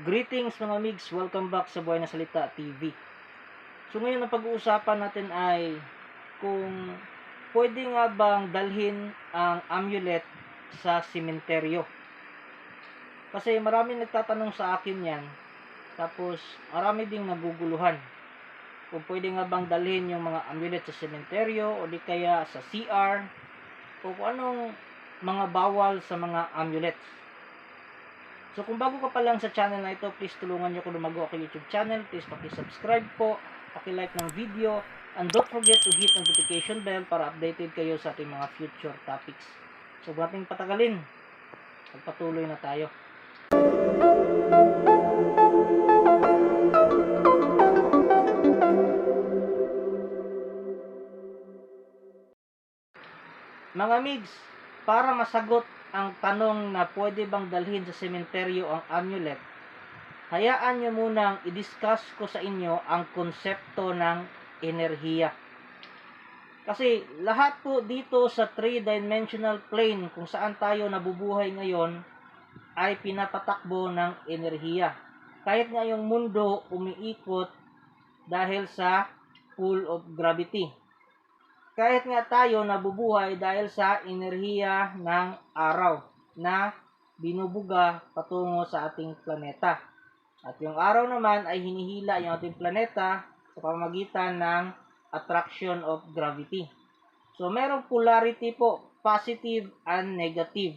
Greetings mga migs, welcome back sa Buhay na Salita TV. So ngayon ang pag-uusapan natin ay kung pwede nga bang dalhin ang amulet sa simenteryo. Kasi marami nagtatanong sa akin yan, tapos marami ding naguguluhan. Kung pwede nga bang dalhin yung mga amulet sa simenteryo o di kaya sa CR o kung anong mga bawal sa mga amulets. So kung bago ka pa lang sa channel na ito, please tulungan niyo ko lumago ako YouTube channel. Please paki-subscribe po, paki-like ng video, and don't forget to hit notification bell para updated kayo sa ating mga future topics. So nating patagalin. Magpatuloy na tayo. Mga migs, para masagot ang tanong na pwede bang dalhin sa sementeryo ang amulet, hayaan nyo munang i-discuss ko sa inyo ang konsepto ng enerhiya. Kasi lahat po dito sa three-dimensional plane kung saan tayo nabubuhay ngayon ay pinapatakbo ng enerhiya. Kahit nga yung mundo umiikot dahil sa pull of gravity kahit nga tayo nabubuhay dahil sa enerhiya ng araw na binubuga patungo sa ating planeta. At yung araw naman ay hinihila yung ating planeta sa pamagitan ng attraction of gravity. So, merong polarity po, positive and negative.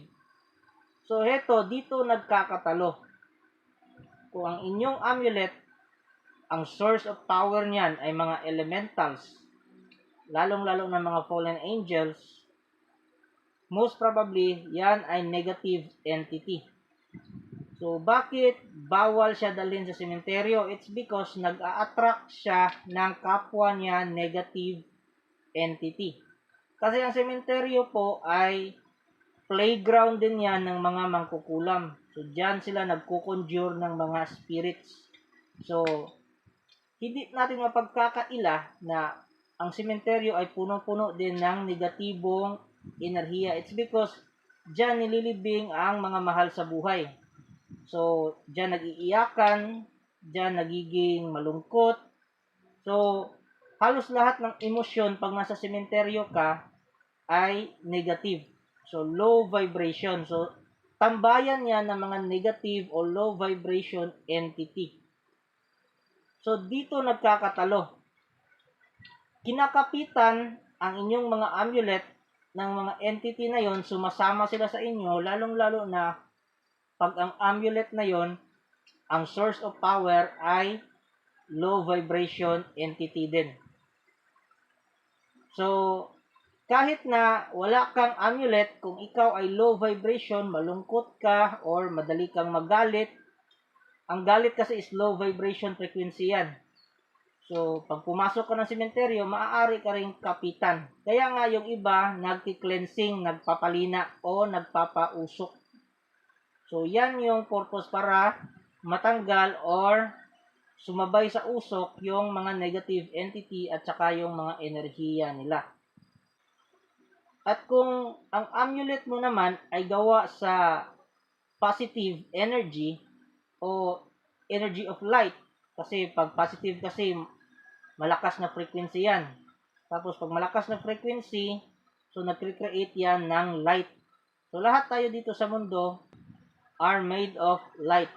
So, heto, dito nagkakatalo. Kung ang inyong amulet, ang source of power niyan ay mga elementals, lalong-lalo ng mga fallen angels, most probably, yan ay negative entity. So, bakit bawal siya dalhin sa sementeryo? It's because nag-a-attract siya ng kapwa niya negative entity. Kasi ang sementeryo po ay playground din yan ng mga mangkukulam. So, dyan sila nagkukonjure ng mga spirits. So, hindi natin mapagkakaila na ang sementeryo ay puno-puno din ng negatibong enerhiya. It's because dyan nililibing ang mga mahal sa buhay. So, dyan nag-iiyakan, dyan nagiging malungkot. So, halos lahat ng emosyon pag nasa sementeryo ka ay negative. So, low vibration. So, tambayan yan ng mga negative o low vibration entity. So, dito nagkakatalo kinakapitan ang inyong mga amulet ng mga entity na yon, sumasama sila sa inyo, lalong-lalo na pag ang amulet na yon, ang source of power ay low vibration entity din. So, kahit na wala kang amulet, kung ikaw ay low vibration, malungkot ka, or madali kang magalit, ang galit kasi is low vibration frequency yan. So, pag pumasok ka ng sementeryo, maaari ka rin kapitan. Kaya nga yung iba, nagki-cleansing, nagpapalina o nagpapausok. So, yan yung purpose para matanggal or sumabay sa usok yung mga negative entity at saka yung mga enerhiya nila. At kung ang amulet mo naman ay gawa sa positive energy o energy of light, kasi pag positive kasi malakas na frequency yan. Tapos pag malakas na frequency, so nag-create yan ng light. So lahat tayo dito sa mundo are made of light.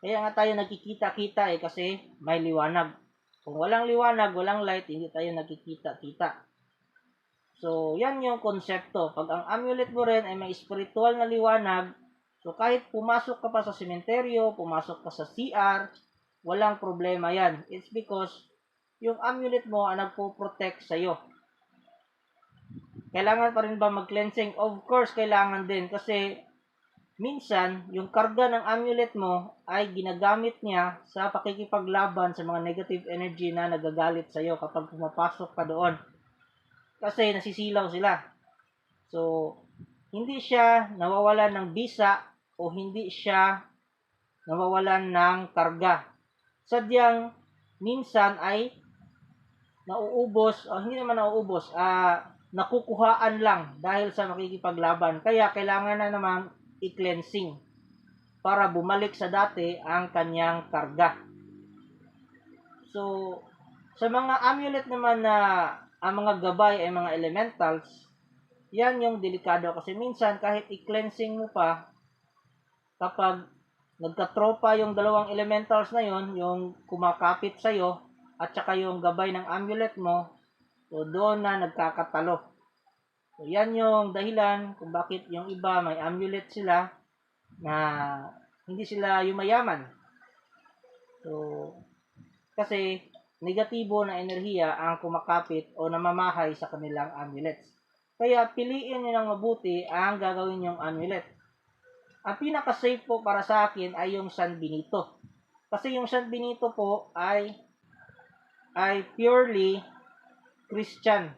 Kaya nga tayo nagkikita-kita eh kasi may liwanag. Kung walang liwanag, walang light, hindi tayo nagkikita-kita. So, yan yung konsepto. Pag ang amulet mo rin ay may spiritual na liwanag, so kahit pumasok ka pa sa sementeryo, pumasok ka sa CR, walang problema yan. It's because yung amulet mo ang nagpo-protect sa'yo. Kailangan pa rin ba mag-cleansing? Of course, kailangan din kasi minsan, yung karga ng amulet mo ay ginagamit niya sa pakikipaglaban sa mga negative energy na nagagalit sa'yo kapag pumapasok ka doon. Kasi nasisilaw sila. So, hindi siya nawawalan ng bisa o hindi siya nawawalan ng karga. Sadyang minsan ay nauubos, o hindi naman nauubos, ah, nakukuhaan lang dahil sa makikipaglaban. Kaya kailangan na namang i-cleansing. para bumalik sa dati ang kanyang karga. So, sa mga amulet naman na ang mga gabay ay mga elementals, yan yung delikado kasi minsan kahit i-cleansing mo pa, kapag nagkatropa yung dalawang elementals na yon, yung kumakapit sa'yo, at saka yung gabay ng amulet mo, so doon na nagkakatalo. So yan yung dahilan kung bakit yung iba may amulet sila na hindi sila yumayaman. So, kasi negatibo na enerhiya ang kumakapit o namamahay sa kanilang amulets. Kaya piliin nyo ng mabuti ang gagawin yung amulet. Ang pinaka-safe po para sa akin ay yung San Benito. Kasi yung San Benito po ay ay purely Christian.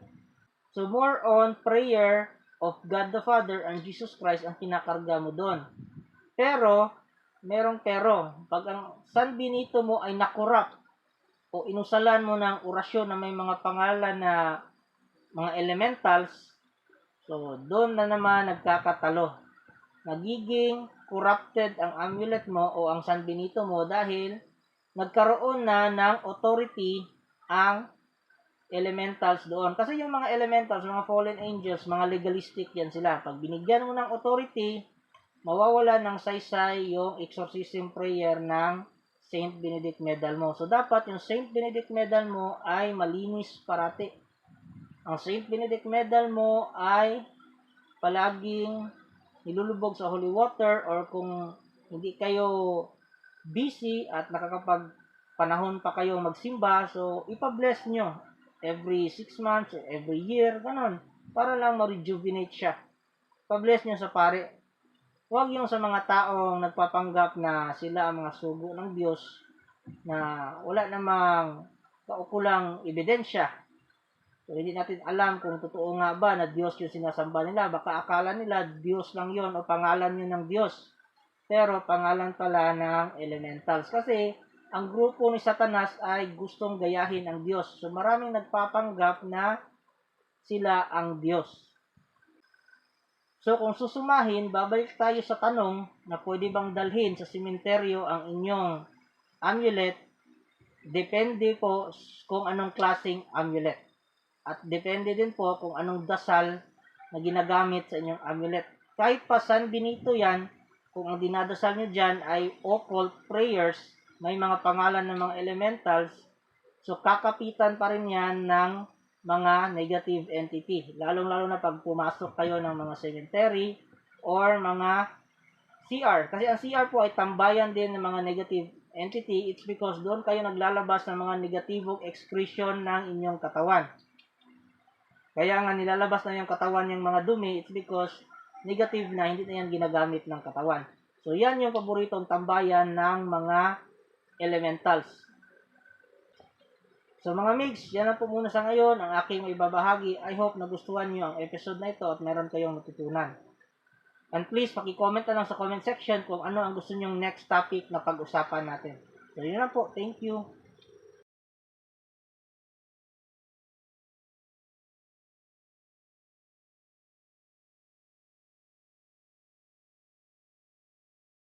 So more on prayer of God the Father and Jesus Christ ang kinakarga mo doon. Pero, merong pero. Pag ang San Benito mo ay nakurap o inusalan mo ng orasyon na may mga pangalan na mga elementals, so doon na naman nagkakatalo. Nagiging corrupted ang amulet mo o ang San Benito mo dahil nagkaroon na ng authority ang elementals doon. Kasi yung mga elementals, mga fallen angels, mga legalistic yan sila. Pag binigyan mo ng authority, mawawala ng saysay yung exorcism prayer ng Saint Benedict medal mo. So, dapat yung Saint Benedict medal mo ay malinis parati. Ang Saint Benedict medal mo ay palaging nilulubog sa holy water or kung hindi kayo busy at nakakapag panahon pa kayo magsimba, so ipa-bless nyo every 6 months, every year, ganun, para lang ma-rejuvenate siya. Pa-bless nyo sa pare. Huwag yung sa mga taong nagpapanggap na sila ang mga sugo ng Diyos na wala namang kaukulang ebidensya. So, hindi natin alam kung totoo nga ba na Diyos yung sinasamba nila. Baka akala nila Diyos lang yon o pangalan yun ng Diyos. Pero pangalan pala ng elementals. Kasi ang grupo ni Satanas ay gustong gayahin ang Diyos. So maraming nagpapanggap na sila ang Diyos. So kung susumahin, babalik tayo sa tanong na pwede bang dalhin sa simenteryo ang inyong amulet. Depende po kung anong klaseng amulet. At depende din po kung anong dasal na ginagamit sa inyong amulet. Kahit pa San Benito yan, kung ang dinadasal nyo dyan ay occult prayers, may mga pangalan ng mga elementals, so kakapitan pa rin yan ng mga negative entity. Lalong-lalo na pag pumasok kayo ng mga cemetery or mga CR. Kasi ang CR po ay tambayan din ng mga negative entity. It's because doon kayo naglalabas ng mga negatibong excretion ng inyong katawan. Kaya nga nilalabas na yung katawan yung mga dumi, it's because negative na, hindi na yan ginagamit ng katawan. So yan yung paboritong tambayan ng mga elementals. So mga migs, yan na po muna sa ngayon ang aking ibabahagi. I hope nagustuhan nyo ang episode na ito at meron kayong natutunan. And please, paki-comment na lang sa comment section kung ano ang gusto nyong next topic na pag-usapan natin. So yun na po. Thank you.